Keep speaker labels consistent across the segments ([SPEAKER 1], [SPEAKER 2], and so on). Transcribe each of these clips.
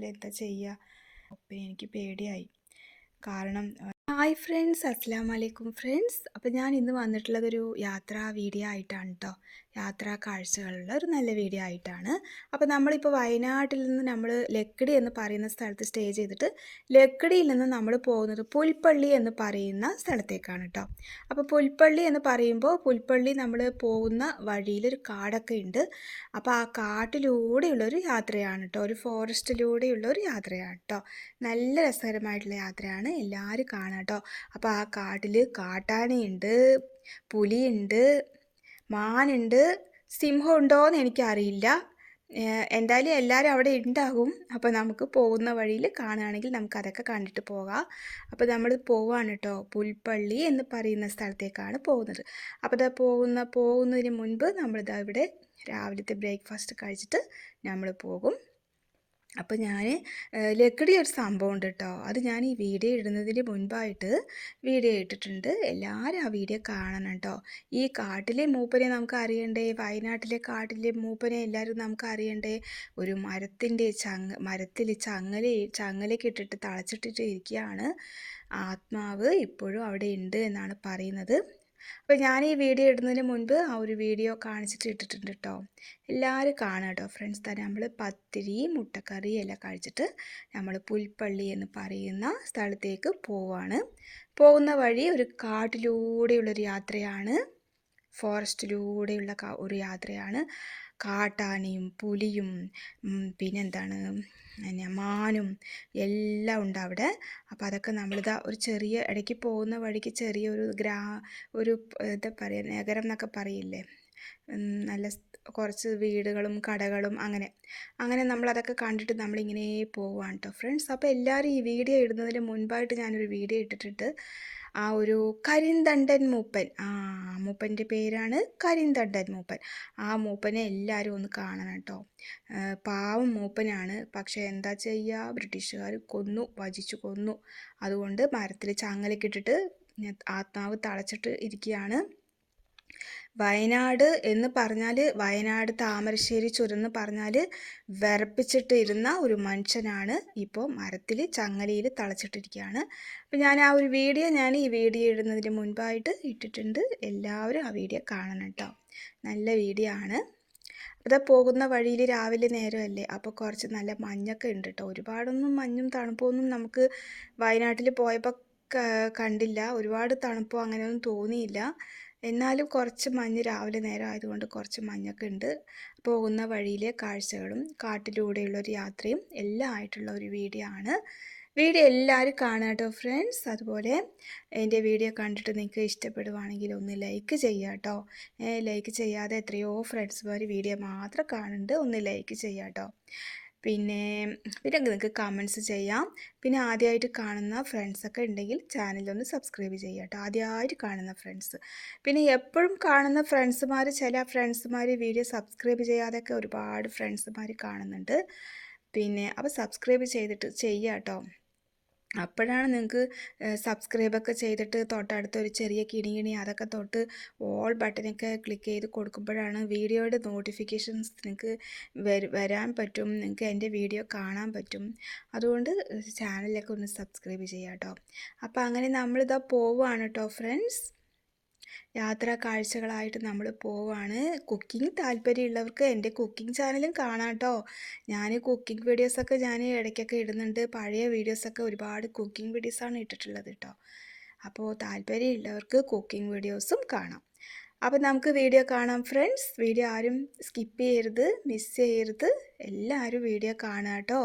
[SPEAKER 1] വന്നാൽ എന്താ ചെയ്യുക അപ്പം എനിക്ക് പേടിയായി. കാരണം ഹായ് ഫ്രണ്ട്സ് അസ്സാം വലൈക്കും ഫ്രണ്ട്സ്. അപ്പോൾ ഞാൻ ഇന്ന് വന്നിട്ടുള്ളതൊരു യാത്രാ വീഡിയോ ആയിട്ടാണ് കേട്ടോ യാത്രാ കാഴ്ചകളുള്ള ഒരു നല്ല വീഡിയോ ആയിട്ടാണ്. അപ്പോൾ നമ്മളിപ്പോൾ വയനാട്ടിൽ നിന്ന് നമ്മൾ ലക്കിടി എന്ന് പറയുന്ന സ്ഥലത്ത് സ്റ്റേ ചെയ്തിട്ട് ലക്കിടിയിൽ നിന്ന് നമ്മൾ പോകുന്നത് പുൽപ്പള്ളി എന്ന് പറയുന്ന സ്ഥലത്തേക്കാണ് കേട്ടോ അപ്പോൾ പുൽപ്പള്ളി എന്ന് പറയുമ്പോൾ പുൽപ്പള്ളി നമ്മൾ പോകുന്ന വഴിയിലൊരു കാടൊക്കെ ഉണ്ട് അപ്പോൾ ആ കാട്ടിലൂടെയുള്ളൊരു യാത്രയാണ് കേട്ടോ ഒരു ഫോറസ്റ്റിലൂടെയുള്ള ഒരു യാത്രയാണ് കേട്ടോ നല്ല രസകരമായിട്ടുള്ള യാത്രയാണ് എല്ലാവരും കാണാം കേട്ടോ അപ്പോൾ ആ കാട്ടിൽ കാട്ടാനയുണ്ട് പുലിയുണ്ട് മാനുണ്ട്. സിംഹം ഉണ്ടോയെന്ന് എനിക്കറിയില്ല. എന്തായാലും എല്ലാവരും അവിടെ ഉണ്ടാകും അപ്പോൾ നമുക്ക് പോകുന്ന വഴിയിൽ കാണുകയാണെങ്കിൽ നമുക്കതൊക്കെ കണ്ടിട്ട് പോകാം. അപ്പോൾ നമ്മൾ പോവാണ് കേട്ടോ പുൽപ്പള്ളി എന്ന് പറയുന്ന സ്ഥലത്തേക്കാണ് പോകുന്നത്. അപ്പോൾ ഇതാ പോകുന്ന പോകുന്നതിന് മുൻപ് നമ്മളിതാ ഇവിടെ രാവിലത്തെ ബ്രേക്ക്ഫാസ്റ്റ് കഴിച്ചിട്ട് നമ്മൾ പോകും. അപ്പോൾ ഞാൻ ലക്കടി ഒരു സംഭവം ഉണ്ട് കേട്ടോ അത് ഞാൻ ഈ വീഡിയോ ഇടുന്നതിന് മുൻപായിട്ട് വീഡിയോ ഇട്ടിട്ടുണ്ട്. എല്ലാവരും ആ വീഡിയോ കാണണം കേട്ടോ ഈ കാട്ടിലെ മൂപ്പനെ നമുക്ക് അറിയണ്ടേ വയനാട്ടിലെ കാട്ടിലെ മൂപ്പനെ എല്ലാവരും നമുക്ക് അറിയണ്ടേ ഒരു മരത്തിന്റെ ചങ്ങ മരത്തിൽ ചങ്ങല ചങ്ങലയൊക്കെ ഇട്ടിട്ട് തളച്ചിട്ടിട്ട് ഇരിക്കുകയാണ്. ആത്മാവ് ഇപ്പോഴും അവിടെ ഉണ്ട് എന്നാണ് പറയുന്നത്. അപ്പോൾ ഞാൻ ഈ വീഡിയോ ഇടുന്നതിന് മുൻപ് ആ ഒരു വീഡിയോ കാണിച്ചിട്ട് ഇട്ടിട്ടുണ്ട് കേട്ടോ എല്ലാവരും കാണുക കേട്ടോ ഫ്രണ്ട്സ് തന്നെ നമ്മൾ പത്തിരി മുട്ടക്കറി എല്ലാം കഴിച്ചിട്ട് നമ്മൾ പുൽപ്പള്ളി എന്ന് പറയുന്ന സ്ഥലത്തേക്ക് പോവാണ്. പോകുന്ന വഴി ഒരു കാട്ടിലൂടെയുള്ളൊരു യാത്രയാണ്. ഫോറസ്റ്റിലൂടെയുള്ള ഒരു യാത്രയാണ്. കാട്ടാനയും പുലിയും പിന്നെന്താണ് പിന്നെ മാനും എല്ലാം ഉണ്ട് അവിടെ. അപ്പോൾ അതൊക്കെ നമ്മളിതാ ഒരു ചെറിയ ഇടയ്ക്ക് പോകുന്ന വഴിക്ക് ചെറിയൊരു ഗ്രാ ഒരു എന്താ പറയുക നഗരം എന്നൊക്കെ പറയില്ലേ? നല്ല കുറച്ച് വീടുകളും കടകളും അങ്ങനെ. അങ്ങനെ നമ്മളതൊക്കെ കണ്ടിട്ട് നമ്മളിങ്ങനെ പോവാണ് കേട്ടോ ഫ്രണ്ട്സ്. അപ്പോൾ എല്ലാവരും ഈ വീഡിയോ ഇടുന്നതിന് മുൻപായിട്ട് ഞാനൊരു വീഡിയോ ഇട്ടിട്ടുണ്ട്. ആ ഒരു കരിന്തണ്ടൻ മൂപ്പൻ. ആ മൂപ്പന്റെ പേരാണ് കരിന്തണ്ടൻ മൂപ്പൻ. ആ മൂപ്പനെ എല്ലാവരും ഒന്ന് കാണണം കേട്ടോ. പാവം മൂപ്പനാണ്. പക്ഷേ എന്താ ചെയ്യുക ബ്രിട്ടീഷുകാർ കൊന്നു വജിച്ചു കൊന്നു. അതുകൊണ്ട് മരത്തിൽ ചങ്ങലക്കിട്ടിട്ട് ആത്മാവ് തളച്ചിട്ട് ഇരിക്കുകയാണ്. വയനാട് എന്ന് പറഞ്ഞാൽ വയനാട് താമരശ്ശേരി ചുരം പറഞ്ഞാൽ വിറപ്പിച്ചിട്ട് ഇരുന്ന ഒരു മനുഷ്യനാണ് ഇപ്പോൾ മരത്തിൽ ചങ്ങലയിൽ തളച്ചിട്ടിരിക്കുകയാണ് അപ്പോൾ ഞാൻ ആ ഒരു വീഡിയോ ഞാൻ ഈ വീഡിയോ ഇടുന്നതിന് മുൻപായിട്ട് ഇട്ടിട്ടുണ്ട്. എല്ലാവരും ആ വീഡിയോ കാണണം കേട്ടോ. നല്ല വീഡിയോ ആണ്. അത് പോകുന്ന വഴിയിൽ രാവിലെ നേരമല്ലേ? അപ്പോൾ കുറച്ച് നല്ല മഞ്ഞൊക്കെ ഉണ്ട് കേട്ടോ. ഒരുപാടൊന്നും മഞ്ഞും തണുപ്പൊന്നും നമുക്ക് വയനാട്ടിൽ പോയപ്പോൾ കണ്ടില്ല. ഒരുപാട് തണുപ്പോ അങ്ങനെയൊന്നും തോന്നിയില്ല. എന്നാലും കുറച്ച് മഞ്ഞ് രാവിലെ നേരം ആയതുകൊണ്ട് കുറച്ച് മഞ്ഞൊക്കെ ഉണ്ട്. പോകുന്ന വഴിയിലെ കാഴ്ചകളും കാട്ടിലൂടെയുള്ള ഒരു യാത്രയും എല്ലാം ആയിട്ടുള്ള ഒരു വീഡിയോ ആണ്. വീഡിയോ എല്ലാവരും കാണുക കേട്ടോ ഫ്രണ്ട്സ്. അതുപോലെ എന്റെ വീഡിയോ കണ്ടിട്ട് നിങ്ങൾക്ക് ഇഷ്ടപ്പെടുവാണെങ്കിൽ ഒന്ന് ലൈക്ക് ചെയ്യുക കേട്ടോ. ലൈക്ക് ചെയ്യാതെ എത്രയോ ഫ്രണ്ട്സ്മാർ വീഡിയോ മാത്രം കാണുന്നുണ്ട്. ഒന്ന് ലൈക്ക് ചെയ്യുക കേട്ടോ. പിന്നെ പിന്നെ നിങ്ങൾക്ക് കമൻസ് ചെയ്യാം. പിന്നെ ആദ്യമായിട്ട് കാണുന്ന ഫ്രണ്ട്സൊക്കെ ഉണ്ടെങ്കിൽ ചാനലൊന്ന് സബ്സ്ക്രൈബ് ചെയ്യുക കേട്ടോ ആദ്യമായിട്ട് കാണുന്ന ഫ്രണ്ട്സ് പിന്നെ എപ്പോഴും കാണുന്ന ഫ്രണ്ട്സുമാർ ചില ഫ്രണ്ട്സുമാർ വീഡിയോ സബ്സ്ക്രൈബ് ചെയ്യാതെയൊക്കെ ഒരുപാട് ഫ്രണ്ട്സുമാർ കാണുന്നുണ്ട്. പിന്നെ അപ്പോൾ സബ്സ്ക്രൈബ് ചെയ്തിട്ട് ചെയ്യുക കേട്ടോ അപ്പോഴാണ് നിങ്ങൾക്ക് സബ്സ്ക്രൈബൊക്കെ ചെയ്തിട്ട് തൊട്ടടുത്ത് ഒരു ചെറിയ കിണി കിണി അതൊക്കെ തൊട്ട് ഓൾ ബട്ടനൊക്കെ ക്ലിക്ക് ചെയ്ത് കൊടുക്കുമ്പോഴാണ് വീഡിയോയുടെ നോട്ടിഫിക്കേഷൻസ് നിങ്ങൾക്ക് വരാൻ പറ്റും. നിങ്ങൾക്ക് എന്റെ വീഡിയോ കാണാൻ പറ്റും. അതുകൊണ്ട് ചാനലൊക്കെ ഒന്ന് സബ്സ്ക്രൈബ് ചെയ്യാം കേട്ടോ അപ്പോൾ അങ്ങനെ നമ്മളിതാ പോവുകയാണ് കേട്ടോ ഫ്രണ്ട്സ് യാത്രാ കാഴ്ചകളായിട്ട് നമ്മൾ പോവാണ്. കുക്കിംഗ് താല്പര്യമുള്ളവർക്ക് എന്റെ കുക്കിംഗ് ചാനലും കാണാം കേട്ടോ ഞാൻ കുക്കിംഗ് വീഡിയോസൊക്കെ ഞാൻ ഇടയ്ക്കൊക്കെ ഇടുന്നുണ്ട്. പഴയ വീഡിയോസൊക്കെ ഒരുപാട് കുക്കിംഗ് വീഡിയോസാണ് ഇട്ടിട്ടുള്ളത് കേട്ടോ അപ്പോൾ താല്പര്യമുള്ളവർക്ക് കുക്കിംഗ് വീഡിയോസും കാണാം. അപ്പോൾ നമുക്ക് വീഡിയോ കാണാം ഫ്രണ്ട്സ്. വീഡിയോ ആരും സ്കിപ്പ് ചെയ്യരുത് മിസ് ചെയ്യരുത്. എല്ലാവരും വീഡിയോ കാണാം കേട്ടോ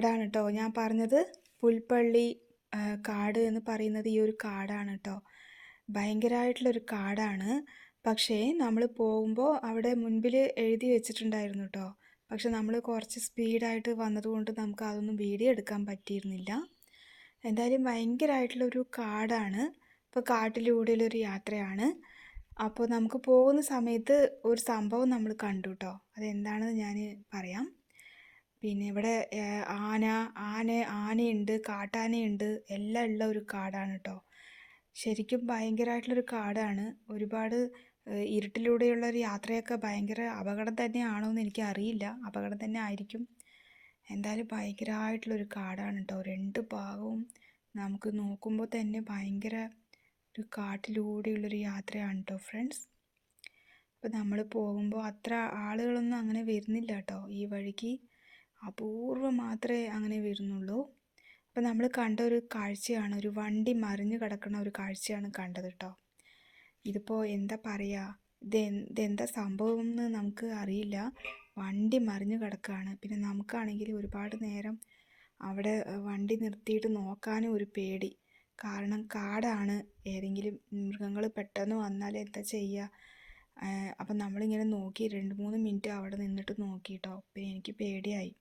[SPEAKER 1] കാടാണ് കേട്ടോ ഞാൻ പറഞ്ഞത് പുൽപ്പള്ളി കാട് എന്ന് പറയുന്നത് ഈ ഒരു കാടാണ് കേട്ടോ ഭയങ്കരമായിട്ടുള്ളൊരു കാടാണ്. പക്ഷേ നമ്മൾ പോകുമ്പോൾ അവിടെ മുൻപിൽ എഴുതി വെച്ചിട്ടുണ്ടായിരുന്നു കേട്ടോ പക്ഷെ നമ്മൾ കുറച്ച് സ്പീഡായിട്ട് വന്നതുകൊണ്ട് നമുക്ക് അതൊന്നും വീഡിയോ എടുക്കാൻ പറ്റിയിരുന്നില്ല. എന്തായാലും ഭയങ്കരമായിട്ടുള്ളൊരു കാടാണ്. ഇപ്പോൾ കാട്ടിലൂടെയുള്ളൊരു യാത്രയാണ്. അപ്പോൾ നമുക്ക് പോകുന്ന സമയത്ത് ഒരു സംഭവം നമ്മൾ കണ്ടു കേട്ടോ അതെന്താണെന്ന് ഞാൻ പറയാം. പിന്നെ ഇവിടെ ആന ആന ആനയുണ്ട് കാട്ടാനയുണ്ട് എല്ലാം ഉള്ള ഒരു കാടാണ് കേട്ടോ ശരിക്കും ഭയങ്കരമായിട്ടുള്ളൊരു കാടാണ്. ഒരുപാട് ഇരുട്ടിലൂടെയുള്ള ഒരു യാത്രയൊക്കെ ഭയങ്കര അപകടം തന്നെയാണോ എന്ന് എനിക്ക് അറിയില്ല. അപകടം തന്നെ ആയിരിക്കും. എന്തായാലും ഭയങ്കരമായിട്ടുള്ളൊരു കാടാണ് കേട്ടോ രണ്ട് ഭാഗവും നമുക്ക് നോക്കുമ്പോൾ തന്നെ ഭയങ്കര ഒരു കാട്ടിലൂടെയുള്ളൊരു യാത്രയാണ് കേട്ടോ ഫ്രണ്ട്സ്. അപ്പോൾ നമ്മൾ പോകുമ്പോൾ അത്ര ആളുകളൊന്നും അങ്ങനെ വരുന്നില്ല കേട്ടോ ഈ വഴിക്ക്. അപൂർവം മാത്രമേ അങ്ങനെ വരുന്നുള്ളൂ. അപ്പം നമ്മൾ കണ്ട ഒരു കാഴ്ചയാണ് ഒരു വണ്ടി മറിഞ്ഞു കിടക്കുന്ന ഒരു കാഴ്ചയാണ് കണ്ടത് കേട്ടോ. ഇതിപ്പോൾ എന്താ പറയുക ഇത് ഇതെന്താ സംഭവം എന്ന് നമുക്ക് അറിയില്ല. വണ്ടി മറിഞ്ഞു കിടക്കുകയാണ്. പിന്നെ നമുക്കാണെങ്കിൽ ഒരുപാട് നേരം അവിടെ വണ്ടി നിർത്തിയിട്ട് നോക്കാനും ഒരു പേടി. കാരണം കാടാണ്. ഏതെങ്കിലും മൃഗങ്ങൾ പെട്ടെന്ന് വന്നാൽ എന്താ ചെയ്യുക? അപ്പം നമ്മളിങ്ങനെ നോക്കി രണ്ട് മൂന്ന് മിനിറ്റ് അവിടെ നിന്നിട്ട് നോക്കിയിട്ടോ പിന്നെ എനിക്ക് പേടിയായി.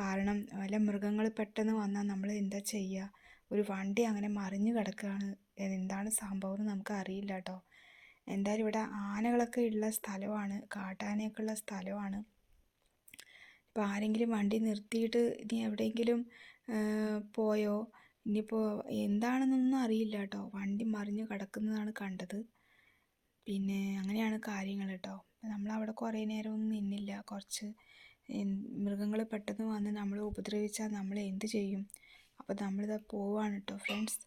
[SPEAKER 1] കാരണം വല്ല മൃഗങ്ങൾ പെട്ടെന്ന് വന്നാൽ നമ്മൾ എന്താ ചെയ്യുക ഒരു വണ്ടി അങ്ങനെ മറിഞ്ഞു കിടക്കുകയാണ്. എന്താണ് സംഭവം എന്ന് നമുക്ക് അറിയില്ല കേട്ടോ. എന്തായാലും ഇവിടെ ആനകളൊക്കെ ഉള്ള സ്ഥലമാണ്. കാട്ടാനയൊക്കെ ഉള്ള സ്ഥലമാണ്. ഇപ്പോൾ ആരെങ്കിലും വണ്ടി നിർത്തിയിട്ട് ഇനി എവിടെയെങ്കിലും പോയോ? ഇനിയിപ്പോൾ എന്താണെന്നൊന്നും അറിയില്ല കേട്ടോ. വണ്ടി മറിഞ്ഞു കിടക്കുന്നതാണ് കണ്ടത്. പിന്നെ അങ്ങനെയാണ് കാര്യങ്ങൾ കേട്ടോ. നമ്മളവിടെ കുറേ നേരം ഒന്നും നിന്നില്ല. കുറച്ച് മൃഗങ്ങൾ പെട്ടെന്ന് വന്ന് നമ്മളെ ഉപദ്രവിച്ചാൽ നമ്മൾ എന്ത് ചെയ്യും? അപ്പോൾ നമ്മളിതാ പോവാണ് കേട്ടോ ഫ്രണ്ട്സ്.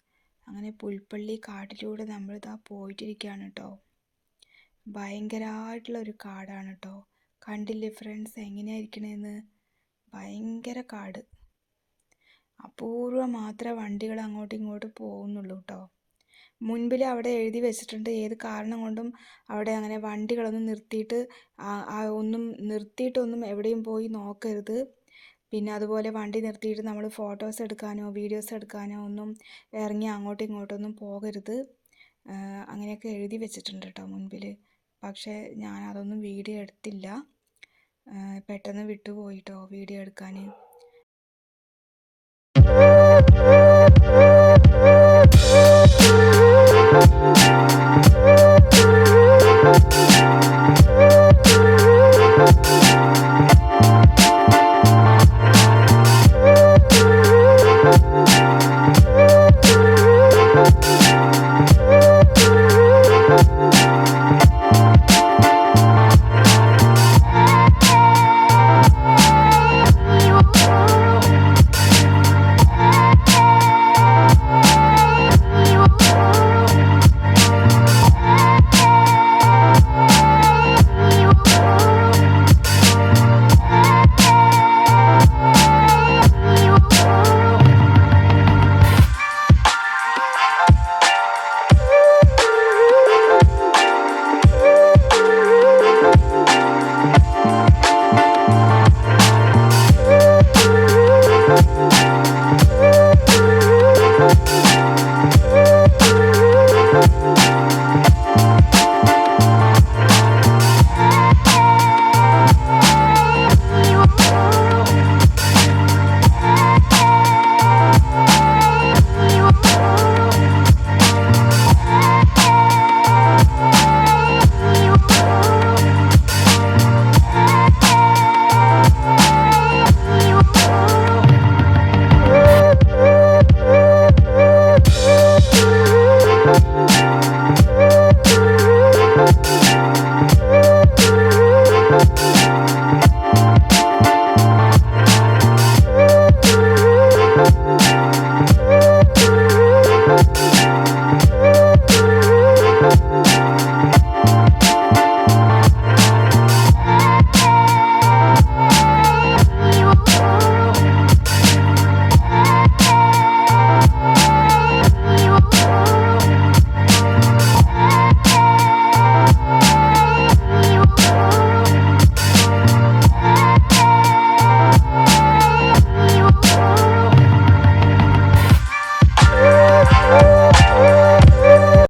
[SPEAKER 1] അങ്ങനെ പുൽപ്പള്ളി കാട്ടിലൂടെ നമ്മളിതാ പോയിട്ടിരിക്കുകയാണ് കേട്ടോ ഭയങ്കരമായിട്ടുള്ള ഒരു കാടാണ് കേട്ടോ കണ്ടില്ലേ ഫ്രണ്ട്സ് എങ്ങനെയായിരിക്കണേന്ന്? ഭയങ്കര കാട്. അപൂർവം മാത്രമേ വണ്ടികൾ അങ്ങോട്ടും ഇങ്ങോട്ടും പോകുന്നുള്ളൂ കേട്ടോ മുൻപിൽ അവിടെ എഴുതി വെച്ചിട്ടുണ്ട് ഏത് കാരണം കൊണ്ടും അവിടെ അങ്ങനെ വണ്ടികളൊന്നും നിർത്തിയിട്ട് ഒന്നും നിർത്തിയിട്ടൊന്നും എവിടെയും പോയി നോക്കരുത്. പിന്നെ അതുപോലെ വണ്ടി നിർത്തിയിട്ട് നമ്മൾ ഫോട്ടോസ് എടുക്കാനോ വീഡിയോസ് എടുക്കാനോ ഒന്നും ഇറങ്ങി അങ്ങോട്ടും ഇങ്ങോട്ടൊന്നും പോകരുത്. അങ്ങനെയൊക്കെ എഴുതി വെച്ചിട്ടുണ്ട് കേട്ടോ മുൻപിൽ പക്ഷേ ഞാൻ അതൊന്നും വീഡിയോ എടുത്തില്ല. പെട്ടെന്ന് വിട്ടുപോയിട്ടോ വീഡിയോ എടുക്കാൻ thank you